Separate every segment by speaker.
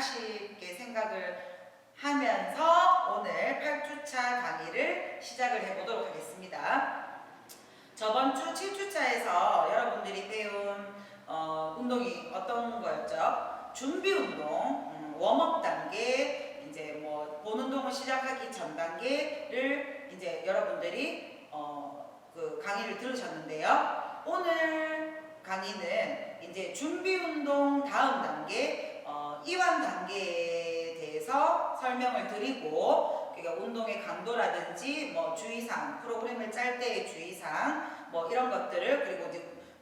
Speaker 1: 아쉽게 생각을 하면서 오늘 8주차 강의를 시작을 해보도록 하겠습니다. 저번 주 7주차에서 여러분들이 배운 어, 운동이 어떤 거였죠? 준비 운동, 음, 웜업 단계, 이제 뭐 본 운동을 시작하기 전 단계를 이제 여러분들이 어, 그 강의를 들으셨는데요. 오늘 강의는 이제 준비 운동 다음 단계, 어, 이완 단계에 대해서 설명을 드리고 그러니까 운동의 강도라든지 뭐 주의사항, 프로그램을 짤 때의 주의사항 뭐 이런 것들을 그리고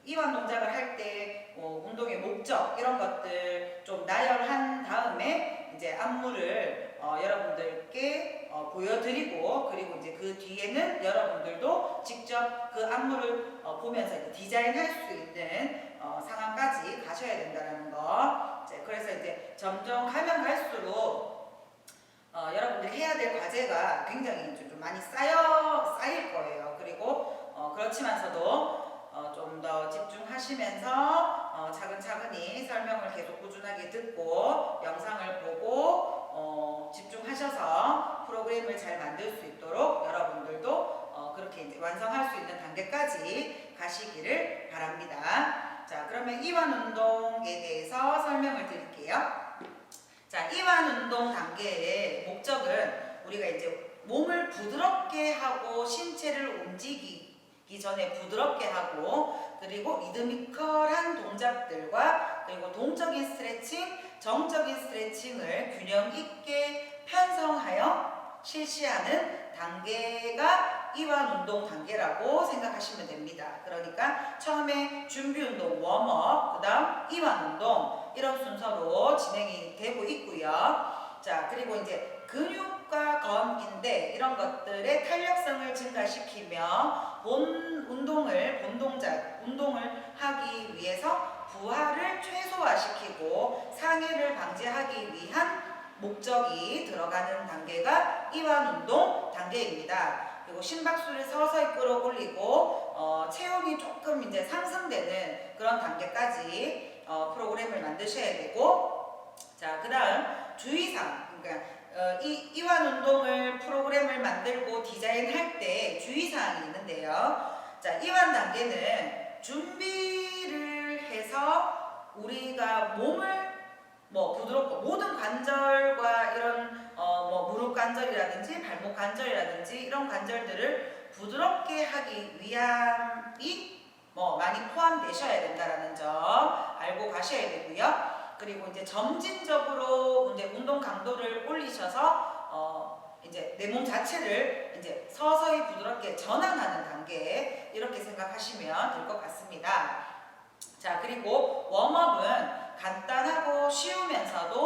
Speaker 1: 이완 동작을 할때 뭐 운동의 목적 이런 것들 좀 나열한 다음에 이제 안무를 어, 여러분들께 어, 보여드리고 그리고 이제 그 뒤에는 여러분들도 직접 그 안무를 어, 보면서 디자인할 수 있는 어, 상황까지 가셔야 된다는 거. 이제 그래서 이제 점점 가면 갈수록 어, 여러분들이 해야 될 과제가 굉장히 좀, 좀 많이 쌓여 쌓일 거예요. 그리고 어, 그렇지만서도 어, 좀 더 집중하시면서 어, 차근차근히 설명을 계속 꾸준하게 듣고 영상을 보고 어, 집중하셔서 프로그램을 잘 만들 수 있도록 여러분들도 어, 그렇게 이제 완성할 수 있는 단계까지 가시기를 바랍니다. 자, 그러면 이완 운동에 대해서 설명을 드릴게요. 자, 이완 운동 단계의 목적은 우리가 이제 몸을 부드럽게 하고 신체를 움직이 기 전에 부드럽게 하고 그리고 리드미컬한 동작들과 그리고 동적인 스트레칭, 정적인 스트레칭을 균형 있게 편성하여 실시하는 단계가 이완 운동 단계라고 생각하시면 됩니다. 그러니까 처음에 준비 운동 웜업, 그 다음 이완 운동 이런 순서로 진행이 되고 있고요. 자, 그리고 이제 근육과 검인대 이런 것들의 탄력성을 증가시키며 본 운동을 본 동작 운동을 하기 위해서 부하를 최소화시키고 상해를 방지하기 위한 목적이 들어가는 단계가 이완 운동 단계입니다. 그리고 심박수를 서서히 끌어올리고 어, 체온이 조금 이제 상승되는 그런 단계까지 어, 프로그램을 만드셔야 되고 자 그 다음 주의사항 그러니까 어, 이 이완 운동을 프로그램을 만들고 디자인할 때 주의사항이 있는데요. 자 이완 단계는 준비를 해서 우리가 몸을 뭐 부드럽고 모든 관절과 이런 어 뭐 무릎 관절이라든지 발목 관절이라든지 이런 관절들을 부드럽게 하기 위함이 뭐 많이 포함되셔야 된다라는 점 알고 가셔야 되고요. 그리고 이제 점진적으로 이제 운동 강도를 올리셔서 어 이제 내 몸 자체를 이제 서서히 부드럽게 전환하는 단계 이렇게 생각하시면 될 것 같습니다. 자 그리고 웜업은 간단하고 쉬우면서도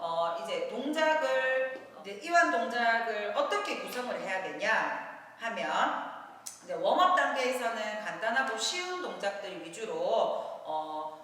Speaker 1: 어 이제 동작을 이제 이완 동작을 어떻게 구성을 해야 되냐 하면 이제 웜업 단계에서는 간단하고 쉬운 동작들 위주로 어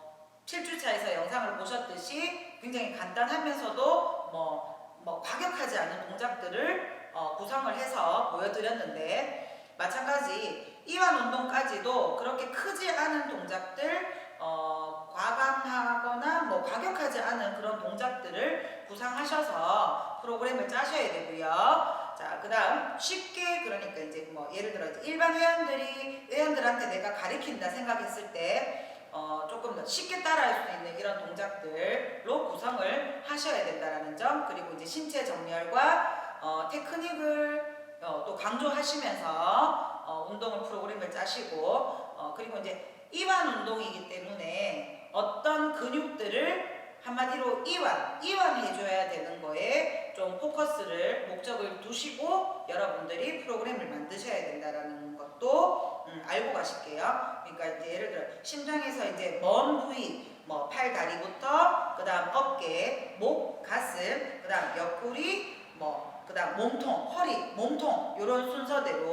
Speaker 1: 7주차에서 영상을 보셨듯이 굉장히 간단하면서도 뭐, 뭐 과격하지 않은 동작들을 어, 구성을 해서 보여드렸는데 마찬가지 이완 운동까지도 그렇게 크지 않은 동작들 어, 과감하거나 뭐 과격하지 않은 그런 동작들을 구상하셔서 프로그램을 짜셔야 되고요. 자, 그 다음 쉽게 그러니까 이제 뭐 예를 들어 일반 회원들이 회원들한테 내가 가르친다 생각했을 때 어, 조금 더 쉽게 따라할 수 있는 이런 동작들로 구성을 하셔야 된다는 점 그리고 이제 신체 정렬과 어, 테크닉을 어, 또 강조하시면서 어, 운동을 프로그램을 짜시고 어, 그리고 이제 이완 운동이기 때문에 어떤 근육들을 한마디로 이완, 이완해줘야 되는 거에 좀 포커스를, 목적을 두시고 여러분들이 프로그램을 만드셔야 된다는 것도 음, 알고 가실게요. 그러니까 이제 예를 들어 심장에서 이제 먼 부위, 뭐 팔, 다리부터 그 다음 어깨, 목, 가슴, 그 다음 옆구리, 뭐, 그 다음 몸통, 허리, 몸통, 이런 순서대로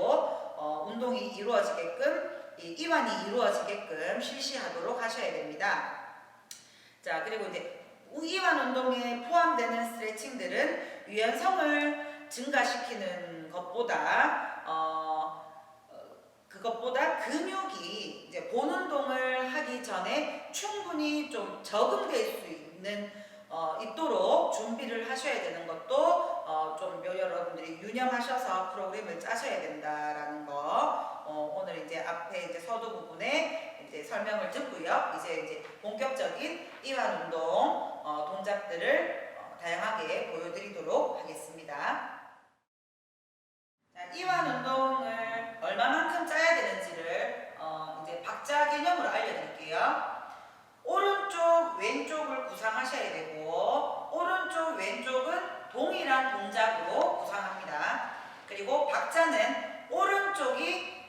Speaker 1: 어, 운동이 이루어지게끔, 이 이완이 이루어지게끔 실시하도록 하셔야 됩니다. 자, 그리고 이제 이완 운동에 포함되는 스트레칭들은 유연성을 증가시키는 것보다 어, 그것보다 근육이 이제 본 운동을 하기 전에 충분히 좀 적응될 수 있는 어, 있도록 준비를 하셔야 되는 것도 어, 좀 여러분들이 유념하셔서 프로그램을 짜셔야 된다라는 거 어, 오늘 이제 앞에 이제 서두 부분에 이제 설명을 듣고요. 이제 이제 본격적인 이완 운동 어, 동작들을 어, 다양하게 보여드리도록 하겠습니다. 자, 이완 운동을 얼마만큼 짜야 되는지를 어, 이제 박자 개념으로 알려드릴게요. 오른쪽, 왼쪽을 구상하셔야 되고 오른쪽, 왼쪽은 동일한 동작으로 구상합니다. 그리고 박자는 오른쪽이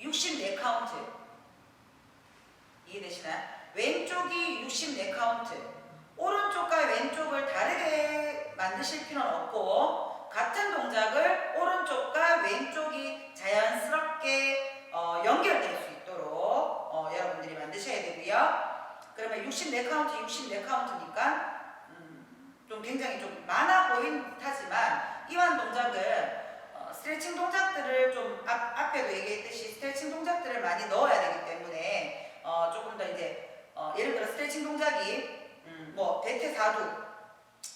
Speaker 1: 64카운트 이해되시나요? 왼쪽이 64카운트 오른쪽과 왼쪽을 다르게 만드실 필요는 없고 같은 동작을 오른쪽과 왼쪽이 자연스럽게 어, 연결될 수 있도록 어, 여러분들이 만드셔야 되고요. 그러면 64카운트, 64카운트니까 음, 좀 굉장히 좀 많아 보이긴 하지만 이완 동작은 어, 스트레칭 동작들을 좀 앞, 앞에도 얘기했듯이 스트레칭 동작들을 많이 넣어야 되기 때문에 어, 조금 더 이제 어, 예를 들어 스트레칭 동작이 음, 뭐 대퇴사두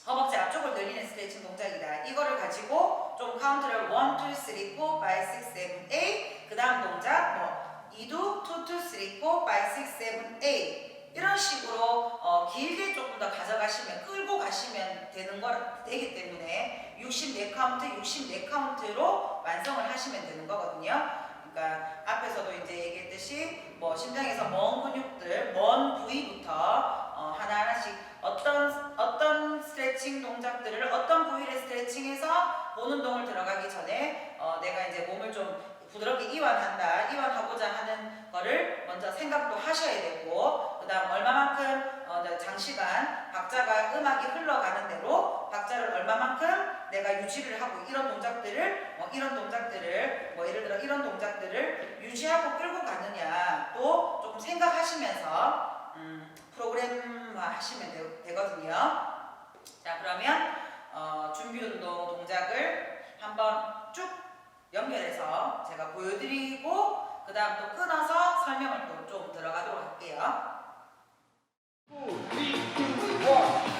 Speaker 1: 허벅지 앞쪽을 늘리는 스트레칭 동작이다. 이거를 가지고 좀 카운트를 1, 2, 3, 4, 5, 6, 7, 8. 그 다음 동작 뭐 2두 2, 2, 3, 4, 5, 6, 7, 8. 이런 식으로 어, 길게 조금 더 가져가시면 끌고 가시면 되는 거 되기 때문에 64 카운트, 64 카운트로 완성을 하시면 되는 거거든요. 그러니까 앞에서도 이제 얘기했듯이 뭐 심장에서 먼 근육들, 먼 부위부터 어, 하나하나씩 어떤 어떤 스트레칭 동작들을 어떤 부위를 스트레칭해서 본 운동을 들어가기 전에 어, 내가 이제 몸을 좀 부드럽게 이완한다, 이완하고자 하는 거를 먼저 생각도 하셔야 되고, 그 다음 얼마만큼 어, 장시간 박자가 음악이 흘러가는 대로 박자를 얼마만큼 내가 유지를 하고 이런 동작들을 뭐 이런 동작들을 뭐 예를 들어 이런 동작들을 유지하고 끌고 가느냐 또 조금 생각하시면서 음, 프로그램 하시면 되, 거든요 자, 그러면 어, 준비 운동 동작을 한번 쭉 연결해서 제가 보여드리고 그 다음 또 끊어서 설명을 또 좀 들어가도록 할게요.
Speaker 2: 2, 3, 2, 1.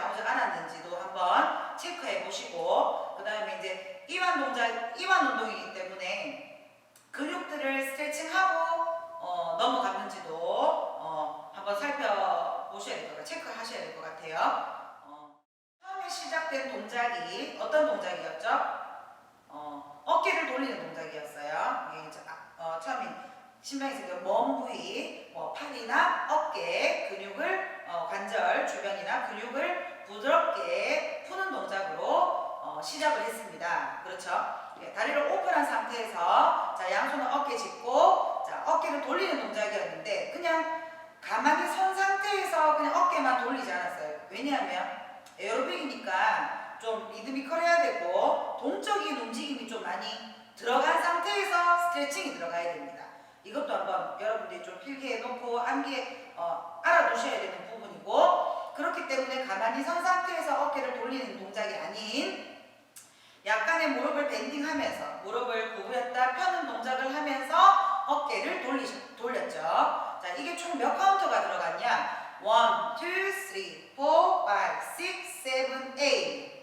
Speaker 1: 나오지 않았는지도 한번 체크해 보시고 그 다음에 이제 이완 동작 이완 운동이기 때문에 근육들을 스트레칭하고 어, 넘어갔는지도 어, 한번 살펴보셔야 될 것 같아요. 체크하셔야 될 것 같아요. 어, 처음에 시작된 동작이 어떤 동작이었죠? 어, 어깨를 돌리는 동작이었어요. 이게 이제 아- 어, 처음에 신경에서 그먼 부위, 뭐 팔이나 어깨 근육을 어, 관절 주변이나 근육을 부드럽게 푸는 동작으로 어, 시작을 했습니다. 그렇죠? 예, 다리를 오픈한 상태에서 자 양손은 어깨 짚고 자 어깨를 돌리는 동작이었는데 그냥 가만히 선 상태에서 그냥 어깨만 돌리지 않았어요. 왜냐하면 에어로빅이니까 좀 리드미컬해야 되고 동적인 움직임이 좀 많이 들어간 상태에서 스트레칭이 들어가야 됩니다. 이것도 한번 여러분들이 좀 필기해 놓고 암기에 어, 알아두셔야 되는 부분이고 그렇기 때문에 가만히 선 상태에서 어깨를 돌리는 동작이 아닌 약간의 무릎을 밴딩하면서 무릎을 구부렸다 펴는 동작을 하면서 어깨를 돌리, 돌렸죠. 자, 이게 총 몇 카운터가 들어갔냐? 1, 2, 3, 4, 5, 6, 7, 8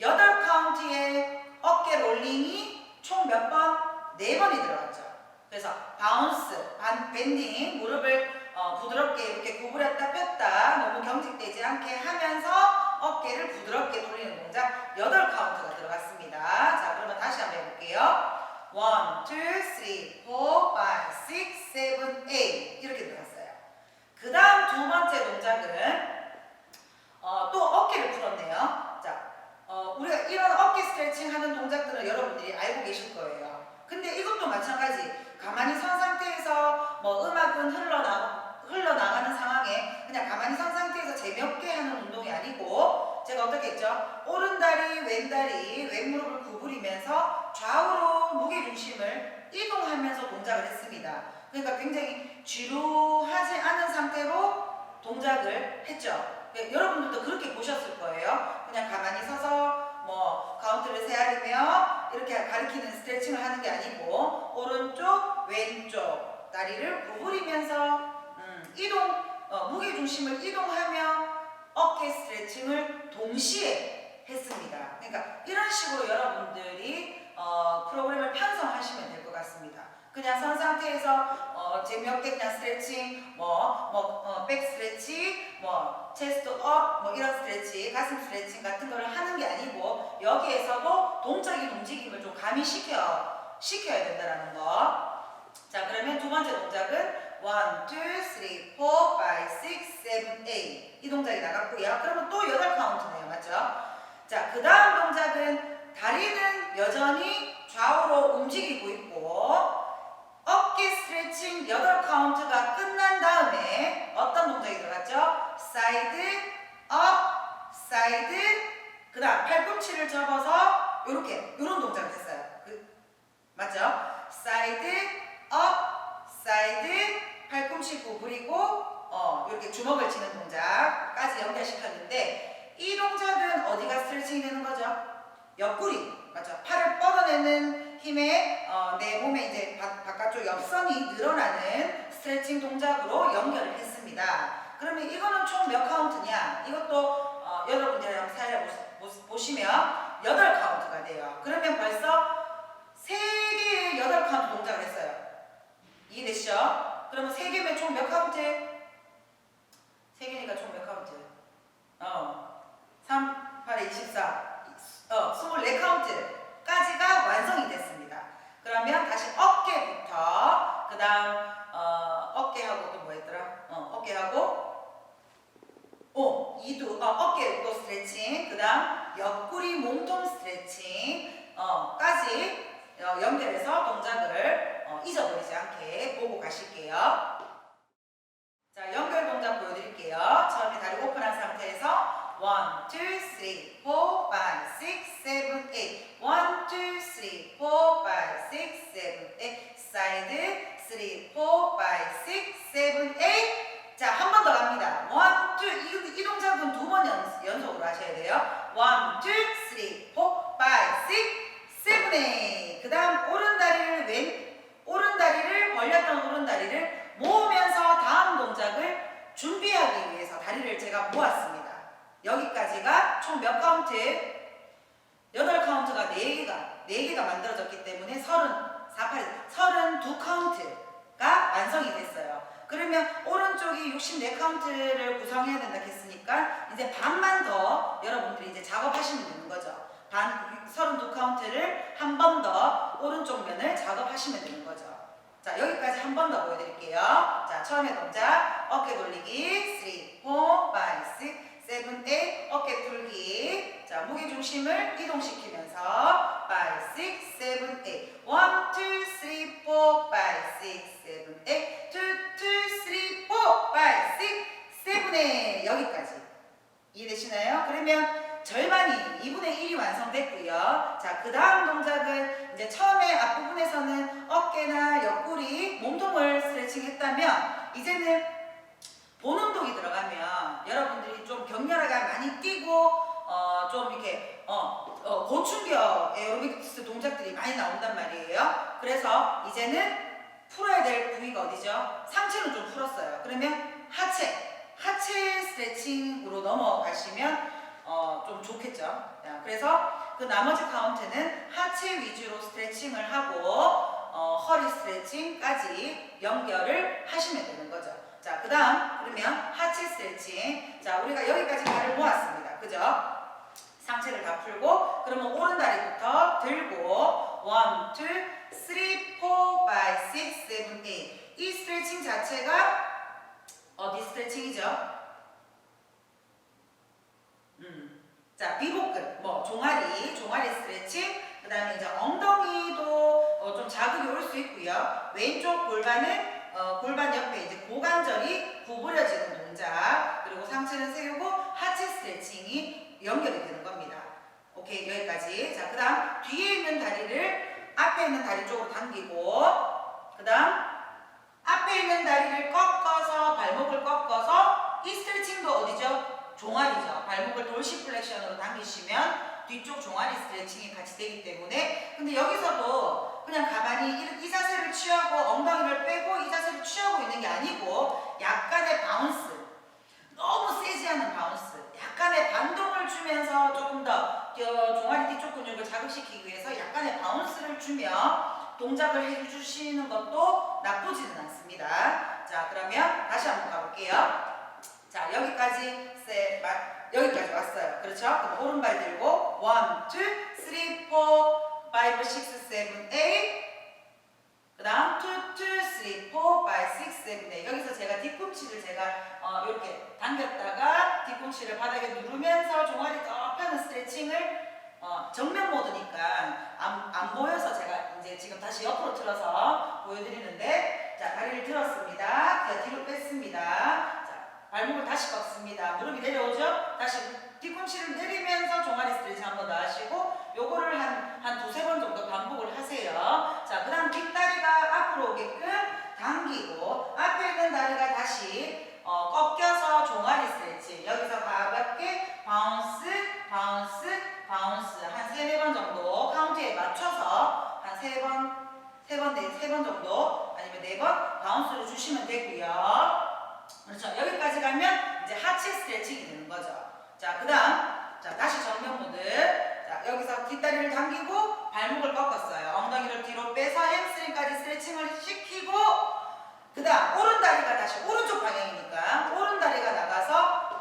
Speaker 1: 여덟 카운트의 어깨 롤링이 총 몇 번? 네 번이 들어갔죠. 그래서 바운스, 반, 밴딩, 무릎을 어, 부드럽게 이렇게 구부렸다 폈다 너무 경직되지 않게 하면서 어깨를 부드럽게 돌리는 동작 8 카운트가 들어갔습니다. 자, 그러면 다시 한번 해볼게요. 1, 2, 3, 4, 5, 6, 7, 8 이렇게 들어갔어요. 그 다음 두 번째 동작은 어, 또 어깨를 풀었네요. 자, 어, 우리가 이런 어깨 스트레칭 하는 동작들은 여러분들이 알고 계실 거예요. 근데 이것도 마찬가지. 가만히 선 상태에서 뭐 음악은 흘러나, 흘러나가는 상황에 그냥 가만히 선 상태에서 재미없게 하는 운동이 아니고 제가 어떻게 했죠? 오른다리, 왼다리, 왼무릎을 구부리면서 좌우로 무게중심을 이동하면서 동작을 했습니다. 그러니까 굉장히 지루하지 않은 상태로 동작을 했죠. 예, 여러분들도 그렇게 보셨을 거예요. 그냥 가만히 서서 뭐 카운트를 세아리며 이렇게 가리키는 스트레칭을 하는 게 아니고 오른쪽, 왼쪽 다리를 구부리면서 음, 이동 어, 무게 중심을 이동하며 어깨 스트레칭을 동시에 했습니다. 그러니까 이런 식으로 여러분들이 어, 프로그램을 편성하시면 될 것 같습니다. 그냥 선 상태에서 어, 그냥 스트레칭, 뭐, 뭐, 어, 백 스트레칭, 뭐, 체스트 업, 뭐 이런 스트레칭, 가슴 스트레칭 같은 거를 하는 게 아니고 여기에서도 동적인 움직임을 좀 가미시켜 시켜야 된다는 거. 자, 그러면 두 번째 동작은 1, 2, 3, 4, 5, 6, 7, 8. 이 동작이 나갔고요. 그러면 또 8카운트네요. 맞죠? 자, 그 다음 동작은 다리는 여전히 좌우로 움직이고 있고 어깨 스트레칭 8카운트가 끝난 다음에 어떤 동작이 들어갔죠? 사이드, 업, 사이드, 그 다음 팔꿈치를 접어서 이렇게 이런 동작을 했어요. 그, 맞죠? 사이드, 업, 사이드, 팔꿈치 구부리고 어, 이렇게 주먹을 쥐는 동작까지 연결시켰는데 이 동작은 어디가 스트레칭이 되는 거죠? 옆구리 맞죠? 팔을 뻗어내는 힘에 어, 내 몸에 이제 바, 바깥쪽 옆선이 늘어나는 스트레칭 동작으로 연결을 했습니다. 그러면 이거는 총 몇 카운트냐? 이것도 어, 여러분들이 한번 사례 보시면 8카운트가 돼요. 그러면 벌써 3개의 8 카운트 동작을 했어요. 이해되시죠? 그러면 3개면 총 몇 카운트? 3개니까 총 몇 카운트? 어, 3, 8에 24. 어, 24카운트까지가 완성이 됐습니다. 그러면 다시 어깨부터, 그 다음, 어, 어깨하고 또뭐 했더라? 어, 어깨하고, 오, 이두, 어, 어깨 또 스트레칭, 그 다음, 옆구리 몸통 스트레칭, 어, 까지 어, 연결해서 동작을 어, 잊어버리지 않게 보고 가실게요. 자, 연결 동작 보여드릴게요. 처음에 다리 오픈한 상태에서 1, 2, 3, 4, 5, 6, 7, 8 1, 2, 3, 4, 5, 6, 7, 8 사이드 3, 4, 5, 6, 7, 8 자, 한 번 더 갑니다. 1, three, four, five, six, seven, eight. 그 다음 오른 다리를 왼, 오른 다리를 벌렸던 오른 다리를 모으면서 다음 동작을 준비하기 위해서 다리를 제가 모았습니다. 여기까지가 총 몇 카운트? 8카운트가 4개가, 4개가 만들어졌기 때문에 34, 8, 32카운트가 완성이 됐어요. 그러면 오른쪽이 64카운트를 구성해야 된다 했으니까 이제 반만 더 여러분들이 이제 작업하시면 되는 거죠. 반 32카운트를 한 번 더 오른쪽 면을 작업하시면 되는 거죠. 자, 여기까지 한 번 더 보여드릴게요. 자, 처음에 동작 어깨 돌리기 3, 4, 5, 6, 7, 8 어깨 풀기. 자, 무게 중심을 이동시키면서 5, 6, 7, 8 1, 2, 3, 4, 5, 6, 7, 8 2, 2, 3, 4, 5, 6, 7, 8 여기까지 이해되시나요? 그러면 절반이 2분의 1이 완성됐고요. 자, 그 다음 동작은 이제 처음에 앞부분에서는 어깨나 옆구리, 몸통을 스트레칭 했다면 이제는 본 운동이 들어가면 여러분들이 좀 격렬하게 많이 뛰고 어, 좀 이렇게 고충격 에어로빅스 동작들이 많이 나온단 말이에요. 그래서 이제는 풀어야 될 부위가 어디죠? 상체는 좀 풀었어요. 그러면 하체, 하체 스트레칭으로 넘어가시면 어, 좀 좋겠죠. 자, 그래서 그 나머지 카운트는 하체 위주로 스트레칭을 하고 어, 허리 스트레칭까지 연결을 하시면 되는 거죠. 자, 그 다음 그러면 하체 스트레칭. 자, 우리가 여기까지 발을 모았습니다. 그죠? 상체를 다 풀고 그러면 오른 다리부터 들고 1, 2, 3, 4, 5, 6, 7, 8. 이 스트레칭 자체가 어디 스트레칭이죠? 음. 자, 비복근, 뭐 종아리, 종아리 스트레칭, 그 다음에 이제 엉덩이도 어, 좀 자극이 올 수 있고요. 왼쪽 골반은 어, 골반 옆에 이제 고관절이 구부려지는 동작, 그리고 상체는 세우고 하체 스트레칭이 연결이 되는 겁니다. 오케이, 여기까지. 자, 그 다음 뒤에 있는 다리를 앞에 있는 다리 쪽으로 당기고, 그 다음 앞에 있는 다리를 꺾어서 발목을 꺾어서 이 스트레칭도 어디죠? 종아리죠. 발목을 돌시 플렉션으로 당기시면 뒤쪽 종아리 스트레칭이 같이 되기 때문에 근데 여기서도 그냥 가만히 이, 이 자세를 취하고 엉덩이를 빼고 이 자세를 취하고 있는 게 아니고 약간의 바운스 너무 세지 않은 바운스 약간의 반동을 주면서 조금 더 어, 종아리 뒤쪽 근육을 자극시키기 위해서 약간의 바운스를 주며 동작을 해주시는 것도 나쁘지는 않습니다. 자 그러면 다시 한번 가볼게요. 자 여기까지 세, 마, 여기까지 왔어요. 그렇죠? 그럼 오른발 들고 1, 2, 3, 4, 5, 6, 7, 8. 그 다음 2, 2, 3, 4, 5, 6, 7, 8. 여기서 제가 뒤꿈치를 제가 어, 이렇게 당겼다가 뒤꿈치를 바닥에 누르면서 종아리 더 펴는 스트레칭을 어, 정면 모드니까 안, 안 보여서 제가 이제 지금 다시 옆으로 틀어서 보여드리는데 자 다리를 들었습니다. 그 뒤로 뺐습니다. 자 발목을 다시 꺾습니다. 무릎이 내려오죠? 다시 뒤꿈치를 내리면서 종아리 스트레칭 한 번 더 하시고 요거를 한, 한 두세 번 정도 반복을 하세요. 자, 그 다음 뒷다리가 앞으로 오게끔 당기고 앞에 있는 다리가 다시 어, 꺾여서 종아리 스트레칭. 여기서 가볍게 바운스, 바운스, 바운스 한 세네 번 정도 카운트에 맞춰서 한 세 번, 세 번, 네, 세 번 정도 아니면 네 번 바운스를 주시면 되고요. 그렇죠. 여기까지 가면 이제 하체 스트레칭이 되는 거죠. 자, 그 다음, 자, 다시 정면 모드. 자, 여기서 뒷다리를 당기고 발목을 꺾었어요. 엉덩이를 뒤로 빼서 햄스트링까지 스트레칭을 시키고, 그 다음, 오른 다리가 다시 오른쪽 방향이니까, 오른 다리가 나가서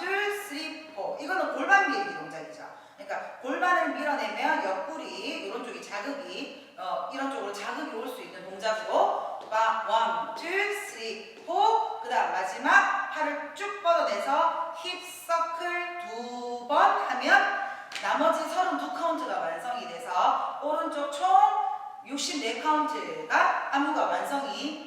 Speaker 1: 1, 2, 3, 4. 이거는 골반 밀기 동작이죠. 그러니까 골반을 밀어내면 옆구리, 이런 쪽이 자극이, 어, 이런 쪽으로 자극이 올 수 있는 동작으로, 바, 1, 2, 3, 4. 그 다음 마지막 팔을 쭉 뻗어내서 힙 서클 두 번 하면 나머지 32카운트가 완성이 돼서 오른쪽 총 64카운트가 안무가 완성이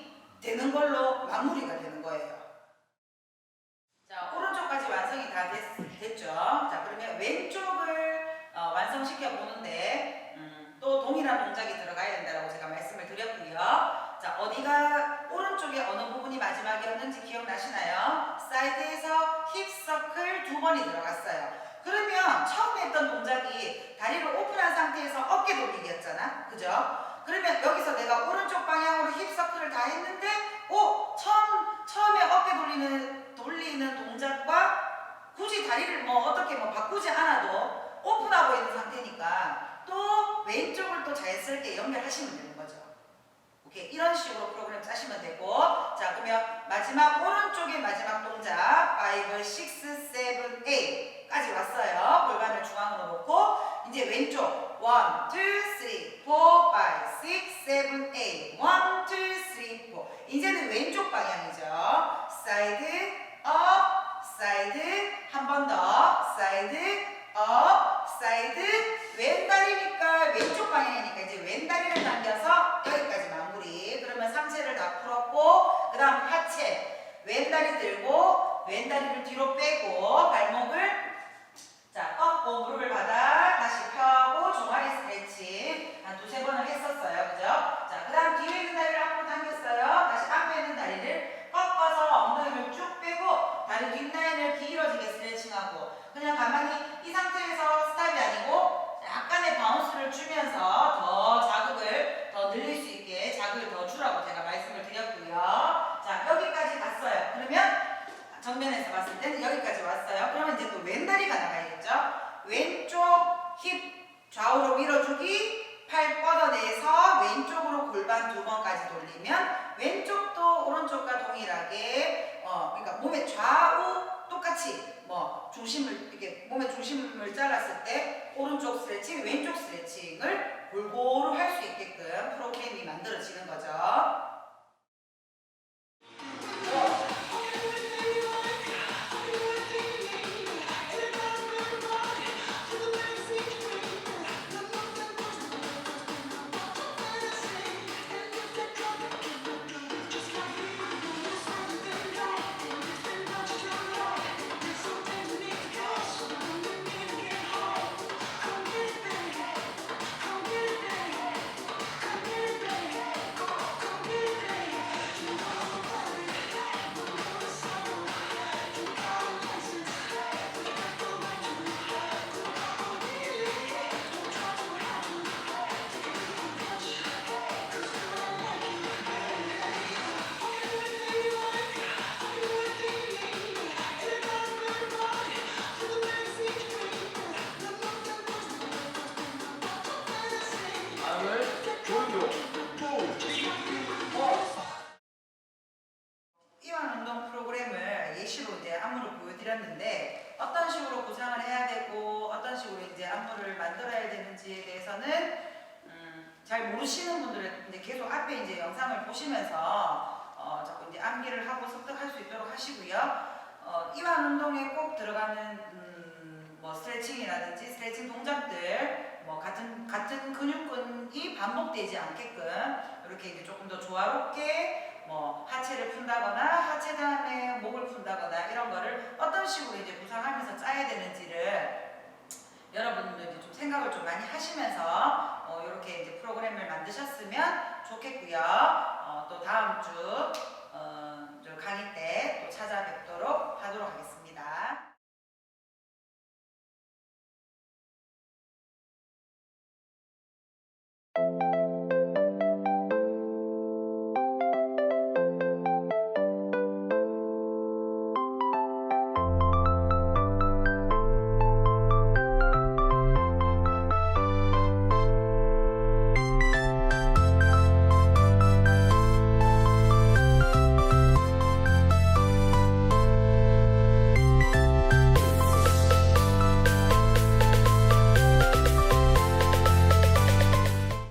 Speaker 1: 배웠는지 기억나시나요? 사이드에서 힙 서클 두 번이 들어갔어요. 그러면 처음에 했던 동작이 다리를 오픈한 상태에서 어깨 돌리기였잖아. 그죠? 그러면 여기서 내가 오른쪽 방향으로 힙 서클을 다 했는데 오! 처음, 처음에 어깨 돌리는, 돌리는 동작과 굳이 다리를 뭐 어떻게 뭐 바꾸지 않아도 오픈하고 있는 상태니까 또 왼쪽을 또 잘 쓸게 연결하시면 됩니다. 오케이 이런 식으로 프로그램 짜시면 되고 자 그러면 마지막 오른쪽의 마지막 동작 5, 6, 7, 8까지 왔어요. 골반을 중앙으로 놓고 이제 왼쪽 1, 2, 3, 4, 5, 6, 7, 8 1, 2, 3, 4 이제는 왼쪽 방향이죠. 사이드 업 사이드 한 번 더 사이드 업 사이드 왼다리니까 왼쪽 방향이니까 이제 왼다리를 당겨서 여기까지 마무리. 그러면 상체를 다 풀었고 그 다음 하체 왼다리 들고 왼다리를 뒤로 빼고 발목을 자 꺾고 무릎을 바닥 다시 펴고 종아리 스트레칭 한 두세 번을 했었어요. 그죠? 자그 다음 뒤에 있는 다리를 앞으로 당겼어요. 다시 앞에 있는 다리를 꺾어서 엉덩이를 쭉 빼고 다리 뒷라인을 길어지게 스트레칭하고 그냥 가만히 이 상태에서 약간의 바운스를 주면서 더 자극을 더 늘릴 수 있게 자극을 더 주라고 제가 말씀을 드렸고요. 자 여기까지 갔어요. 그러면 정면에서 봤을 때는 여기까지 왔어요. 그러면 이제 또 왼다리가 나가야겠죠. 왼쪽 힙 좌우로 밀어주기 팔 뻗어내서 왼쪽으로 골반 두 번까지 돌리면 왼쪽도 오른쪽과 동일하게 어 그러니까 몸의 좌우 똑같이 뭐 중심을 이렇게 몸의 중심을 잘랐을 때 오른쪽 스트레칭, 왼쪽 스트레칭을 골고루 할 수 있게끔 프로그램이 만들어지는 거죠. 모르시는 분들은 계속 앞에 이제 영상을 보시면서 어, 자꾸 이제 암기를 하고 습득할 수 있도록 하시고요. 어, 이완 운동에 꼭 들어가는 음, 뭐 스트레칭이라든지 스트레칭 동작들 뭐 같은 같은 근육근이 반복되지 않게끔 이렇게 이제 조금 더 조화롭게 뭐 하체를 푼다거나 하체 다음에 목을 푼다거나 이런 거를 어떤 식으로 이제 구상하면서 짜야 되는지를 여러분들 이제 좀 생각을 좀 많이 하시면서 어, 이렇게 이제 프로그램을 만드셨으면 좋겠고요. 어, 또 다음 주